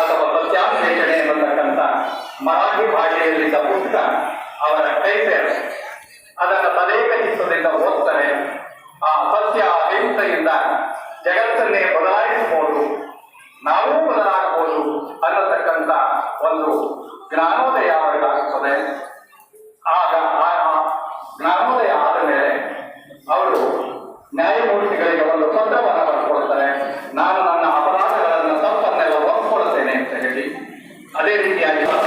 ಅಥವಾ ಪ್ರತ್ಯಾಪೇಕ್ಷಣೆ ಎಂಬತಕ್ಕಂಥ ಮರಾಠಿ ಭಾಷೆಯಲ್ಲಿದ್ದ ಪುಸ್ತಕ ಅವರ ಟೈಟಲ್ ಅದನ್ನು ತದೇಕಚಿತ್ತದಿಂದ ಓದ್ತಾರೆ. ಆ ಸತ್ಯ ಅಹಿಂಸೆಯಿಂದ ಜಗತ್ತನ್ನೇ ಬದಲಾಯಿಸಬಹುದು. ನಾವೂ ಬದಲಾಗಬಹುದು ಅನ್ನತಕ್ಕಂಥ ಒಂದು ಜ್ಞಾನೋದಯ ಅವರಿಗಾಗುತ್ತದೆ ಆಗ ಆ ಜ್ಞಾನೋದಯ ಆದ ಮೇಲೆ ಅವರು ನ್ಯಾಯಮೂರ್ತಿಗಳಿಗೆ ಒಂದು ಪತ್ರವನ್ನು ಬರ್ಕೊಳ್ತಾರೆ ನಾನು ನನ್ನ れるんであります。